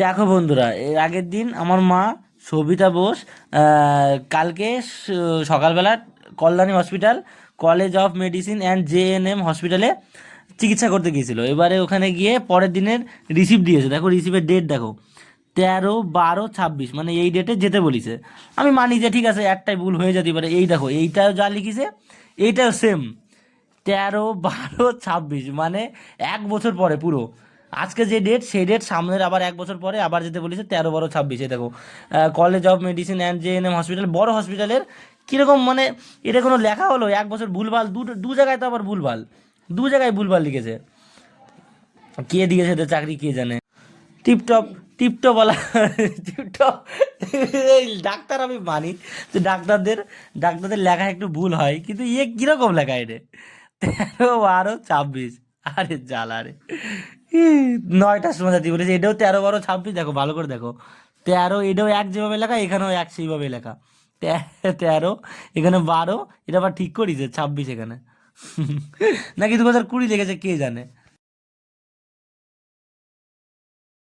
দেখো বন্ধুরা, এর আগের দিন আমার মা সবিতা বোস কালকে সকালবেলা Kalyani hospital, college of medicine and J N M হসপিটালে চিকিৎসা করতে গিয়েছিল। এবারে ওখানে গিয়ে পরের দিনের রিসিপ্ট দিয়েছে। দেখো রিসিপ্টের ডেট দেখো, তেরো বারো ছাব্বিশ মানে এই ডেটে যেতে বলিছে। আমি মানি যে ঠিক আছে, একটাই ভুল হয়ে যেতে পারে। এই দেখো, এইটাও যা লিখিছে, এইটাও সেম তেরো বারো ছাব্বিশ মানে এক বছর পরে পুরো। আজকে যে ডেট সেই ডেট সামনের আবার এক বছর পরে আবার যেতে বলেছে তেরো বারো ছাব্বিশে দেখো college of medicine and J N M hospital বড় হসপিটালের কীরকম মানে এটা কোনো লেখা হলো? এক বছর ভুলভাল, দু দু জায়গায় তো আবার ভুলভাল, দু জায়গায় ভুলভাল লিখেছে। কে দিয়েছে তো চাকরি কে জানে? টিপটপ টিপটপ বলা, টিপটপ, এই ডাক্তার আমি মানি, যে ডাক্তারদের ডাক্তারদের লেখা একটু ভুল হয়, কিন্তু ইয়ে কীরকম লেখা এটা? তেরো বারো ছাব্বিশ, আরে জ্বালা রে। নয়টার সময় বলেছে, এটাও তেরো বারো ছাব্বিশ, দেখো ভালো করে দেখো। তেরো, এটাও এক যেভাবে লেখা, এখানেও এক সেইভাবে লেখা। তেরো, এখানে বারো, এটা আবার ঠিক করিছে ছাব্বিশ এখানে। নাকি দু হাজার কুড়ি লেগেছে, কে জানে?